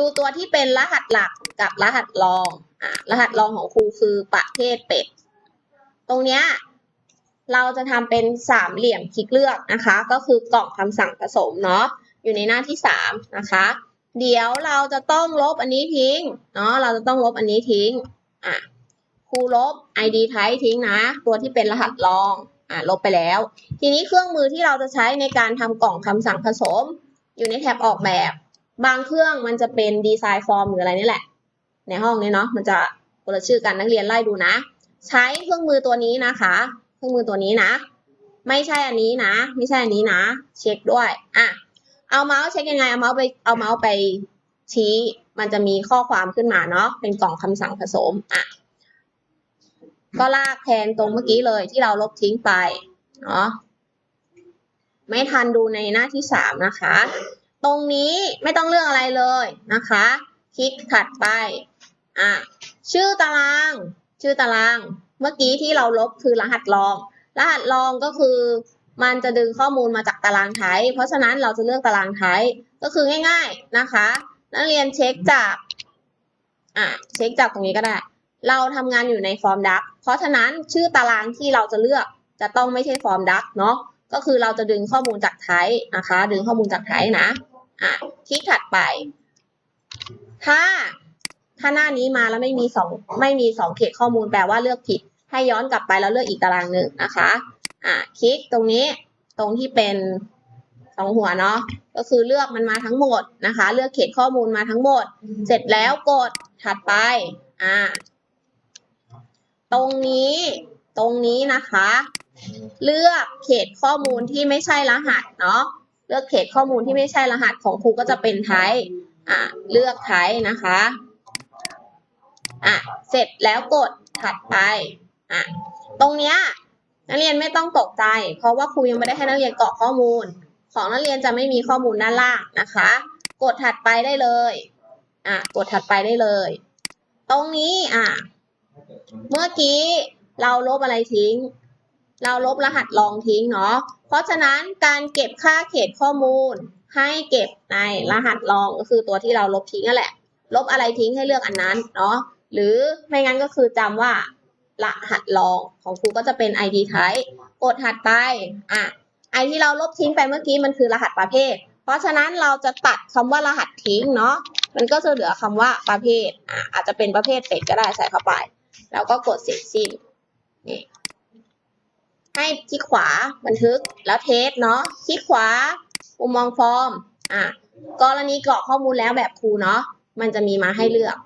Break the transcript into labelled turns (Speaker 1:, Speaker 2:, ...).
Speaker 1: ดูตัวที่เป็นรหัสหลักกับรหัสรองอ่ารหัสรองของครูคือประเภทเป็ด ตรงเนี้ยเราจะทำเป็นสามเหลี่ยมคลิกเลือกนะคะ ก็คือกล่องคำสั่งผสมเนาะอยู่ในหน้าที่สามนะคะ เดี๋ยวเราจะต้องลบอันนี้ทิ้งเนาะเราจะต้องลบอันนี้ทิ้งอะครูลบ id type ทิ้งนะ ตัวที่เป็นรหัสรองอะลบไปแล้ว ทีนี้เครื่องมือที่เราจะใช้ในการทำกล่องคำสั่งผสม อยู่ในแท็บออกแบบ บางเครื่องมันจะเป็นดีไซน์ฟอร์มหรืออะไรนี่แหละ ในห้องนี้เนาะมันจะคนละชื่อกันนักเรียนไล่ดูนะ ใช้เครื่องมือตัวนี้นะคะ เครื่องมือตัวนี้นะ ไม่ใช่อันนี้นะ ไม่ใช่อันนี้นะ เช็คด้วยอะเอาเมาส์เช็คยังไงเอาเมาส์ไปเอาเมาส์ไปชี้มันจะมีข้อความขึ้นมาเนาะเป็นกล่องคำสั่งผสมอะก็ลากแทนตรงเมื่อกี้เลยที่เราลบทิ้งไปเนาะไม่ทันดูในหน้าที่สามนะคะ ตรงนี้ไม่ต้องเลือกอะไรเลยนะคะ คลิกถัดไปอะชื่อตาราง ชื่อตาราง เมื่อกี้ที่เราลบคือรหัสรอง รหัสรองก็คือ มันจะดึงข้อมูลมาจากตารางไทยเพราะฉะนั้นเราจะเลือกตารางไทยก็คือง่าย ๆนะคะ นักเรียนเช็คจากอะเช็คจากตรงนี้ก็ได้ เราทำงานอยู่ในฟอร์มดักเพราะฉะนั้นชื่อตารางที่เราจะเลือกจะต้องไม่ใช่ฟอร์มดักเนาะก็คือเราจะดึงข้อมูลจากไทยนะคะ ดึงข้อมูลจากไทยนะ อะคลิกถัดไป ถ้าถ้าหน้านี้มาแล้วไม่มีสองไม่มีสองเขตข้อมูลแปลว่าเลือกผิด ให้ย้อนกลับไปแล้วเลือกอีกตารางหนึ่งนะคะ อะคลิกตรงนี้ตรงที่เป็นสองหัวเนาะก็คือเลือกมันมาทั้งหมดนะคะ เลือกเขตข้อมูลมาทั้งหมด เสร็จแล้วกดถัดไปอ่าตรงนี้ตรงนี้นะคะ เลือกเขตข้อมูลที่ไม่ใช่รหัสเนาะ เลือกเขตข้อมูลที่ไม่ใช่รหัสของครูก็จะเป็นไทยอะเลือกไทยนะคะอะเสร็จแล้วกดถัดไปอะตรงเนี้ยนักเรียนไม่ต้องตกใจ เพราะว่าครูยังไม่ได้ให้นักเรียนกรอกข้อมูล ของนักเรียนจะไม่มีข้อมูลด้านล่างนะคะ กดถัดไปได้เลยอะกดถัดไปได้เลย ตรงนี้อะเมื่อกี้เราลบอะไรทิ้ง เราลบรหัสรองทิ้งเนาะ เพราะฉะนั้นการเก็บค่าเขตข้อมูล ให้เก็บในรหัสรองก็คือตัวที่เราลบทิ้งนั่นแหละ ลบอะไรทิ้งให้เลือกอันนั้นเนาะ หรือไม่งั้นก็คือจำว่ารหัสรองของครูก็จะเป็น ID type กดถัดไปอะไอที่เราลบทิ้งไปเมื่อกี้มันคือรหัสประเภท เพราะฉะนั้นเราจะตัดคำว่ารหัสทิ้งเนาะ มันก็จะเหลือคำว่าประเภท อะอาจจะเป็นประเภทเป็ดก็ได้ใส่เข้าไป แล้วก็กดเสร็จสิ้นนี่ ให้คลิกขวาบันทึกแล้วเทสเนาะคลิกขวามุมมองฟอร์มอะกรณีกรอกข้อมูลแล้วแบบครูเนาะมันจะมีมาให้เลือก